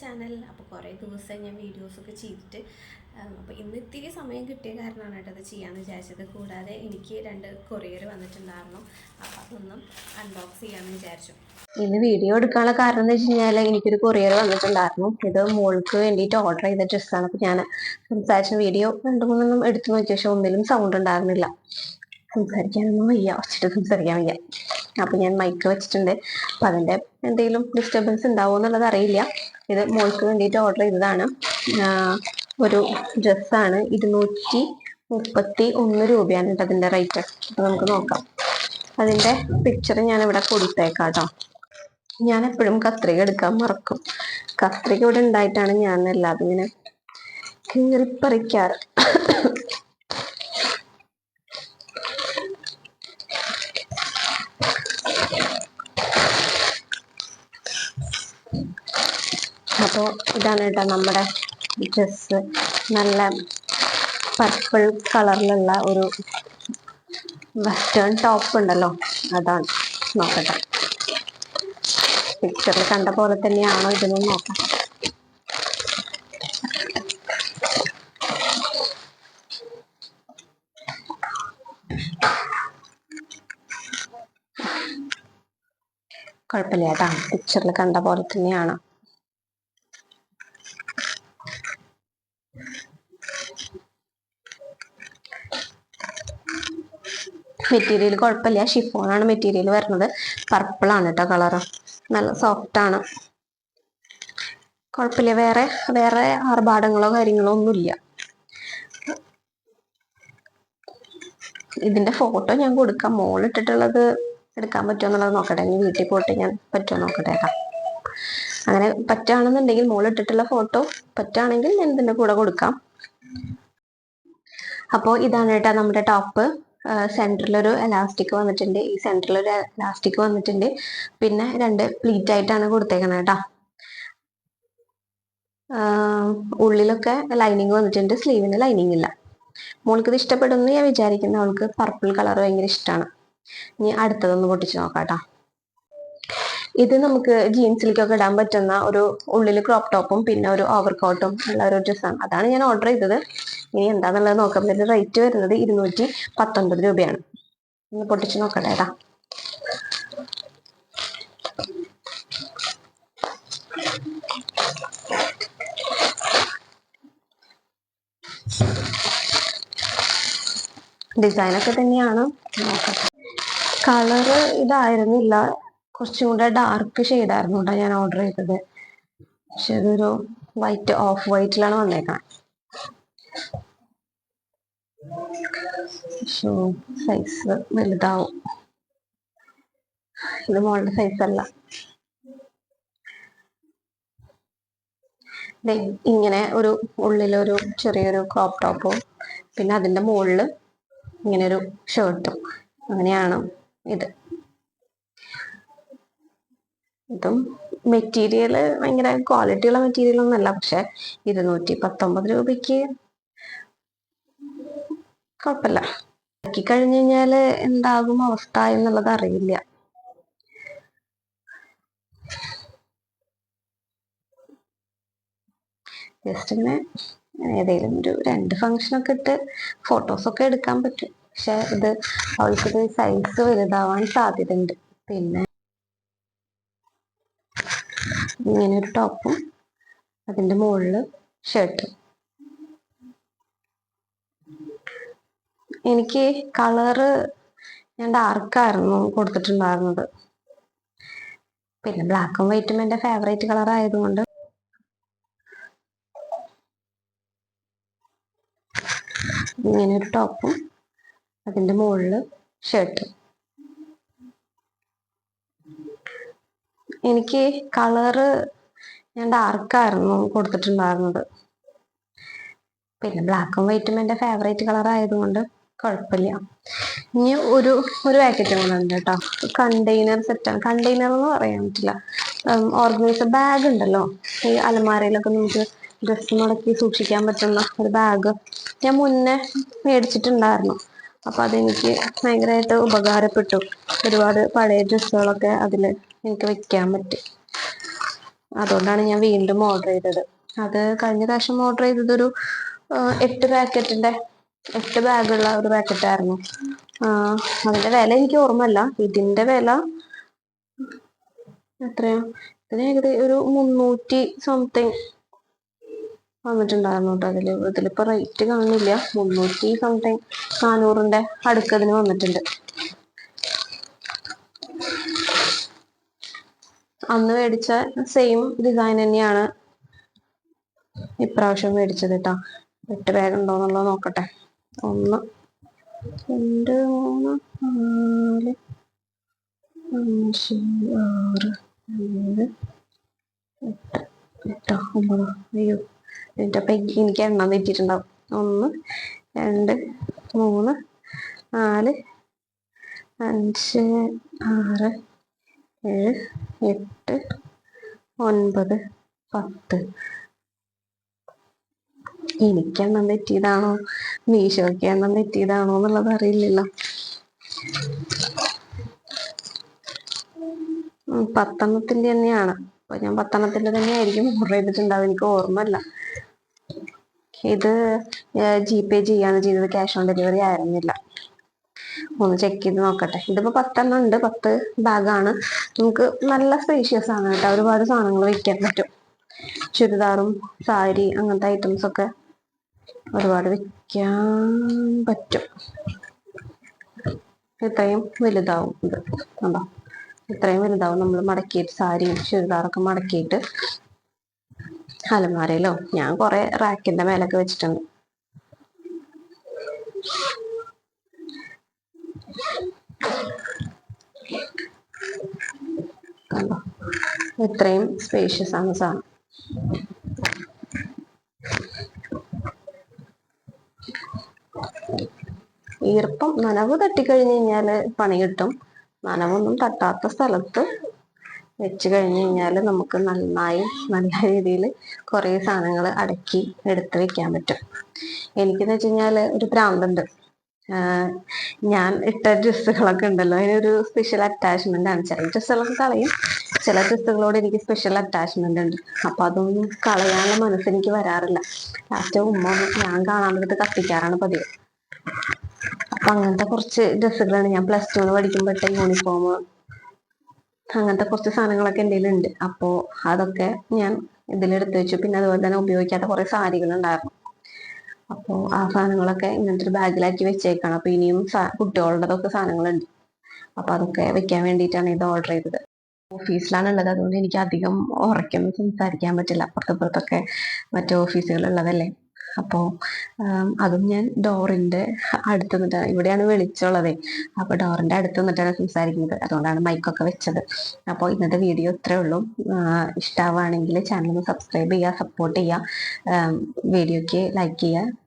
Channel അപ്പോൾ കുറേ ദിവസം ഞാൻ വീഡിയോസൊക്കെ ചെയ്തിട്ട് അപ്പോൾ ഇന്ന് ഇത്തിരി സമയം കിട്ടിയ കാരണമാണ് കേട്ടോ അത് ചെയ്യാമെന്ന് വിചാരിച്ചത്. കൂടാതെ എനിക്ക് രണ്ട് കൊറിയർ വന്നിട്ടുണ്ടായിരുന്നു. അപ്പോൾ അതൊന്നും അൺബോക്സ് ചെയ്യാമെന്ന് വിചാരിച്ചു. ഇന്ന് വീഡിയോ എടുക്കാനുള്ള കാരണം എന്ന് വെച്ച് കഴിഞ്ഞാൽ എനിക്കൊരു കൊറിയർ വന്നിട്ടുണ്ടായിരുന്നു. ഇത് മോൾക്ക് വേണ്ടിയിട്ട് ഓർഡർ ചെയ്ത ഡ്രസ്സാണ് അപ്പോൾ ഞാൻ സംസാരിച്ച വീഡിയോ രണ്ട് മൂന്നെണ്ണം എടുത്തു നോക്കിയ പക്ഷേ ഒന്നിലും സൗണ്ട് ഉണ്ടായിരുന്നില്ല. സംസാരിക്കാനൊന്നും വയ്യ. വച്ചിട്ട് സംസാരിക്കാൻ വയ്യ. അപ്പൊ ഞാൻ മൈക്ക് വെച്ചിട്ടുണ്ട്. അപ്പൊ അതിന്റെ എന്തെങ്കിലും ഡിസ്റ്റർബൻസ് ഉണ്ടാവുമോ എന്നുള്ളത് അറിയില്ല. ഇത് മോൾക്ക് വേണ്ടിയിട്ട് ഓർഡർ ചെയ്തതാണ്. ഒരു ഡ്രസ്സാണ് ഇരുന്നൂറ്റി മുപ്പത്തി ഒന്ന് രൂപയാണ് കേട്ടോ അതിന്റെ റേറ്റ് അപ്പൊ നമുക്ക് നോക്കാം. അതിന്റെ പിക്ചർ ഞാൻ ഇവിടെ കൊടുത്തേക്കാം കേട്ടോ ഞാൻ എപ്പോഴും കത്രിക എടുക്കാൻ മറക്കും. കത്രിക ഇവിടെ ഉണ്ടായിട്ടാണ് ഞാൻ എല്ലാതും ഇങ്ങനെ കീറിപ്പറിക്കാറ്. അപ്പോൾ ഇതാണ് കേട്ടോ നമ്മുടെ ഡ്രസ്സ് നല്ല പർപ്പിൾ കളറിലുള്ള ഒരു വെസ്റ്റേൺ ടോപ്പ് ഉണ്ടല്ലോ. അതാണ്. നോക്കട്ടെ. പിക്ചറിൽ കണ്ട പോലെ തന്നെയാണോ ഇതെന്ന് നോക്കാം. കുഴപ്പമില്ല കേട്ടോ. പിക്ചറിൽ കണ്ട പോലെ തന്നെയാണ്. മെറ്റീരിയൽ കുഴപ്പമില്ല. ഷിഫോണാണ് മെറ്റീരിയൽ വരുന്നത്. പർപ്പിൾ ആണ് കേട്ടോ കളറ് നല്ല സോഫ്റ്റ് ആണ്. കുഴപ്പമില്ല. വേറെ വേറെ ആർഭാടങ്ങളോ കാര്യങ്ങളോ ഒന്നുമില്ല. ഇതിന്റെ ഫോട്ടോ ഞാൻ കൊടുക്കാം. മോൾ ഇട്ടിട്ടുള്ളത് എടുക്കാൻ പറ്റുമോ എന്നുള്ളത് നോക്കട്ടെ. ഇനി വീട്ടിൽ പോയിട്ട് ഞാൻ പറ്റുമോ നോക്കട്ടെ. അങ്ങനെ പറ്റുകയാണെന്നുണ്ടെങ്കിൽ മോൾ ഇട്ടിട്ടുള്ള ഫോട്ടോ പറ്റുകയാണെങ്കിൽ ഞാൻ ഇതിന്റെ കൂടെ കൊടുക്കാം. അപ്പോൾ ഇതാണ് കേട്ടോ നമ്മുടെ ടോപ്പ് സെന്ററിൽ ഒരു എലാസ്റ്റിക് വന്നിട്ടുണ്ട്. ഈ സെന്ററിൽ ഒരു എലാസ്റ്റിക് വന്നിട്ടുണ്ട്. പിന്നെ രണ്ട് പ്ലീറ്റ് ആയിട്ടാണ് കൊടുത്തേക്കുന്നത് കേട്ടോ ഉള്ളിലൊക്കെ ലൈനിങ് വന്നിട്ടുണ്ട്. സ്ലീവിന് ലൈനിങ് ഇല്ല. മോൾക്ക് ഇത് ഇഷ്ടപ്പെടുമെന്ന് ഞാൻ വിചാരിക്കുന്നു. അവൾക്ക് പർപ്പിൾ കളർ ഭയങ്കര ഇഷ്ടമാണ് ഇനി അടുത്തതൊന്ന് പൊട്ടിച്ച് നോക്കാം കേട്ടോ ഇത് നമുക്ക് ജീൻസിലേക്കൊക്കെ ഇടാൻ പറ്റുന്ന ഒരു ഉള്ളിൽ ക്രോപ്പ് ടോപ്പും പിന്നെ ഒരു ഓവർ കോട്ടും ഉള്ള ഒരു ഡ്രസ്സാണ് അതാണ് ഞാൻ ഓർഡർ ചെയ്തത്. ഇനി എന്താണെന്നുള്ളത് നോക്കാം. ഇതിന്റെ റേറ്റ് വരുന്നത് ഇരുന്നൂറ്റി പത്തൊൻപത് രൂപയാണ്. ഒന്ന് പൊട്ടിച്ച് നോക്കട്ടെ ഡിസൈനൊക്കെ തന്നെയാണ്. നോക്കട്ടെ. കളറ് ഇതായിരുന്നില്ല. കുറച്ചും കൂടെ ഡാർക്ക് ഷെയ്ഡായിരുന്നു ഞാൻ ഓർഡർ ചെയ്തത്. പക്ഷെ അതൊരു വൈറ്റ് ഓഫ് വൈറ്റിലാണ് വന്നേക്കാൻ ഷൂ സൈസ് വലുതാവും. ഇത് മോളുടെ സൈസ് അല്ല. ഇങ്ങനെ ഒരു ഉള്ളിലൊരു ചെറിയൊരു ക്രോപ്പ് ടോപ്പും പിന്നെ അതിന്റെ മുകളിൽ ഇങ്ങനെ ഒരു ഷർട്ടും അങ്ങനെയാണ് ഇത്. ഇതും മെറ്റീരിയൽ ഭയങ്കര ക്വാളിറ്റി ഉള്ള മെറ്റീരിയൽ ഒന്നല്ല പക്ഷെ ഇരുന്നൂറ്റി പത്തൊമ്പത് രൂപയ്ക്ക് കുഴപ്പമില്ല. ഇറക്കി കഴിഞ്ഞു കഴിഞ്ഞാൽ എന്താകും അവസ്ഥ എന്നുള്ളത് അറിയില്ല. ജസ്റ്റ് ഇങ്ങനെ ഏതെങ്കിലും ഒരു രണ്ട് ഫംഗ്ഷനൊക്കെ ഇട്ട് ഫോട്ടോസൊക്കെ എടുക്കാൻ പറ്റും. പക്ഷെ ഇത് അവൾക്കിത് സൈസ് വലുതാവാൻ സാധ്യതയുണ്ട്. പിന്നെ ഇങ്ങനെ ഒരു ടോപ്പും അതിന്റെ മുകളിൽ ഷർട്ട് എനിക്ക് കളറ് ഞാൻ ഡാർക്കായിരുന്നു കൊടുത്തിട്ടുണ്ടായിരുന്നത്. പിന്നെ ബ്ലാക്കും വൈറ്റും എന്റെ ഫേവറേറ്റ് കളർ ആയതുകൊണ്ട്. ഇങ്ങനെ ഒരു ടോപ്പും അതിന്റെ മുകളിൽ ഷർട്ടും എനിക്ക് കളറ് ഞാൻ ഡാർക്കായിരുന്നു കൊടുത്തിട്ടുണ്ടായിരുന്നത്. പിന്നെ ബ്ലാക്കും വൈറ്റും എന്റെ ഫേവറേറ്റ് കളർ ആയതുകൊണ്ട് കുഴപ്പമില്ല. ഇനി ഒരു ഒരു പാക്കറ്റ് കൂടെ ഉണ്ട് കേട്ടോ. കണ്ടെയ്നർ സെറ്റാണ് കണ്ടെയ്നർ എന്ന് പറയാൻ പറ്റില്ല. ഓർഗനൈസർ ബാഗ് ഉണ്ടല്ലോ. ഈ അലമാരയിലൊക്കെ നമുക്ക് ഡ്രസ്സ് മുടക്കി സൂക്ഷിക്കാൻ പറ്റുന്ന ഒരു ബാഗ് ഞാൻ മുന്നേ മേടിച്ചിട്ടുണ്ടായിരുന്നു. അപ്പൊ അതെനിക്ക് ഭയങ്കരമായിട്ട് ഉപകാരപ്പെട്ടു. ഒരുപാട് പഴയ ഡ്രസ്സുകളൊക്കെ അതിൽ എനിക്ക് വെക്കാൻ പറ്റി. അതുകൊണ്ടാണ് ഞാൻ വീണ്ടും ഓർഡർ ചെയ്തത്. അത് കഴിഞ്ഞ പ്രാവശ്യം ഓർഡർ ചെയ്തത് ഒരു എട്ട് പാക്കറ്റിന്റെ എട്ട് ബാഗുള്ള ഒരു പാക്കറ്റ് ആയിരുന്നു. അതിന്റെ വില എനിക്ക് ഓർമ്മല്ല ഇതിന്റെ വില എത്രയാ? ഇതിന് ഏകദേശം ഒരു മുന്നൂറ്റി സംതിങ് വന്നിട്ടുണ്ടായിരുന്നു കേട്ടോ അതിൽ. ഇതിലിപ്പോ റേറ്റ് കാണുന്നില്ല മുന്നൂറ്റി സംതിങ് നാനൂറിന്റെ അടുക്കതിന് വന്നിട്ടുണ്ട്. അന്ന് മേടിച്ച സെയിം ഡിസൈൻ തന്നെയാണ് ഇപ്രാവശ്യം മേടിച്ചത് കേട്ടോ എട്ട് ബാഗ് ഉണ്ടോന്നുള്ളത് നോക്കട്ടെ. ഒന്ന് രണ്ട് മൂന്ന് നാല് അഞ്ച് ആറ് ഏഴ് എട്ട് എട്ടോ ഒമ്പതോ അയ്യോ എന്റെ പെഗ് എനിക്ക് എണ്ണം തെറ്റിയിട്ടുണ്ടാവും ഒന്ന് രണ്ട് മൂന്ന് നാല് അഞ്ച് ആറ് ഏഴ് എട്ട് ഒൻപത് പത്ത്. എനിക്ക് എണ്ണം തെറ്റിയതാണോ മീശോയ്ക്ക് എണ്ണം തെറ്റിയതാണോ എന്നുള്ളത് അറിയില്ലല്ലോ. പത്തെണ്ണത്തിന്റെ തന്നെയാണ്. അപ്പൊ ഞാൻ പത്തെണ്ണത്തിന്റെ തന്നെ ആയിരിക്കും ഓർഡർ ചെയ്തിട്ടുണ്ടാവും എനിക്ക് ഓർമ്മയില്ല. ഇത് ജി പേ ചെയ്യാണ് ചെയ്തത്? ക്യാഷ് ഓൺ ഡെലിവറി ആയിരുന്നില്ല. ഒന്ന് ചെക്ക് ചെയ്ത് നോക്കട്ടെ. ഇതിപ്പോ പത്തെണ്ണം ഉണ്ട് പത്ത് ബാഗാണ്. നമുക്ക് നല്ല സ്പേഷ്യസ് ആണ് കേട്ടോ. ഒരുപാട് സാധനങ്ങൾ വെക്കാൻ പറ്റും. ചുരിദാറും സാരി അങ്ങനത്തെ ഐറ്റംസ് ഒക്കെ ഒരുപാട് വെക്കാൻ പറ്റും. ഇത്രയും വലുതാവും ഇത്. കണ്ടോ? ഇത്രയും വലുതാവും. നമ്മൾ മടക്കിയിട്ട് സാരിയും ചുരിദാറൊക്കെ മടക്കിയിട്ട് അലമാരയിലോ? ഞാൻ കുറെ റാക്കിന്റെ മേലൊക്കെ വെച്ചിട്ടുണ്ട്. കണ്ടോ? ഇത്രയും സ്പേഷ്യസ് ആണ് സാധനം. ഈർപ്പം നനവ് തട്ടിക്കഴിഞ്ഞ് കഴിഞ്ഞാൽ പണി കിട്ടും. നനവൊന്നും തട്ടാത്ത സ്ഥലത്ത് വെച്ച് കഴിഞ്ഞ് കഴിഞ്ഞാൽ നമുക്ക് നന്നായി നല്ല രീതിയിൽ കുറേ സാധനങ്ങൾ അടക്കി എടുത്ത് വെക്കാൻ പറ്റും. എനിക്കെന്ന് വെച്ച് കഴിഞ്ഞാൽ ഒരു ഭ്രാന്തുണ്ട്. ഞാൻ ഇട്ട ഡ്രസ്സുകളൊക്കെ ഉണ്ടല്ലോ. അതിനൊരു സ്പെഷ്യൽ അറ്റാച്ച്മെന്റ് ആണ്. ചില ഡ്രസ്സുകളൊക്കെ കളയും. ചില ഡ്രസ്സുകളോട് എനിക്ക് സ്പെഷ്യൽ അറ്റാച്ച്മെന്റ് ഉണ്ട്. അപ്പൊ അതൊന്നും കളയാനുള്ള മനസ്സ് എനിക്ക് വരാറില്ല. ലാസ്റ്റ് ഉമ്മ ഞാൻ കാണാൻ കത്തിക്കാറാണ് പതിവ്. അപ്പൊ അങ്ങനത്തെ കുറച്ച് ഡ്രസ്സുകളാണ്. ഞാൻ പ്ലസ് ടു പഠിക്കുമ്പോഴത്തെ യൂണിഫോം അങ്ങനത്തെ കുറച്ച് സാധനങ്ങളൊക്കെ എന്റെ ഉണ്ട് അപ്പോ അതൊക്കെ ഞാൻ ഇതിലെടുത്ത് വെച്ചു. പിന്നെ അതുപോലെ തന്നെ ഉപയോഗിക്കാത്ത കുറെ സാരികൾ ഉണ്ടായിരുന്നു അപ്പോ ആ സാധനങ്ങളൊക്കെ ഇങ്ങനത്തെ ഒരു ബാഗിലാക്കി വെച്ചേക്കാണ്. അപ്പൊ ഇനിയും കുട്ടികളുടെതൊക്കെ സാധനങ്ങളുണ്ട്. അപ്പൊ അതൊക്കെ വെക്കാൻ വേണ്ടിയിട്ടാണ് ഇത് ഓർഡർ ചെയ്തത്. ഓഫീസിലാണ് ഉള്ളത് അതുകൊണ്ട് എനിക്ക് അധികം ഉറക്കൊന്നും സംസാരിക്കാൻ പറ്റില്ല. അപ്പുറത്തപ്പുറത്തൊക്കെ മറ്റു ഓഫീസുകൾ ഉള്ളതല്ലേ അപ്പോൾ അതും ഞാൻ ഡോറിന്റെ അടുത്ത് നിന്നിട്ടാണ് ഇവിടെയാണ് വിളിച്ചുള്ളതേ. അപ്പോൾ ഡോറിന്റെ അടുത്ത് നിന്നിട്ടാണ് സംസാരിക്കുന്നത്. അതുകൊണ്ടാണ് മൈക്കൊക്കെ വെച്ചത്. അപ്പോൾ ഇന്നത്തെ വീഡിയോ ഇത്രേ ഉള്ളൂ. ഇഷ്ടമാവുകയാണെങ്കിൽ ചാനൽ ഒന്ന് സബ്സ്ക്രൈബ് ചെയ്യുക സപ്പോർട്ട് ചെയ്യുക. വീഡിയോക്ക് ലൈക്ക് ചെയ്യുക.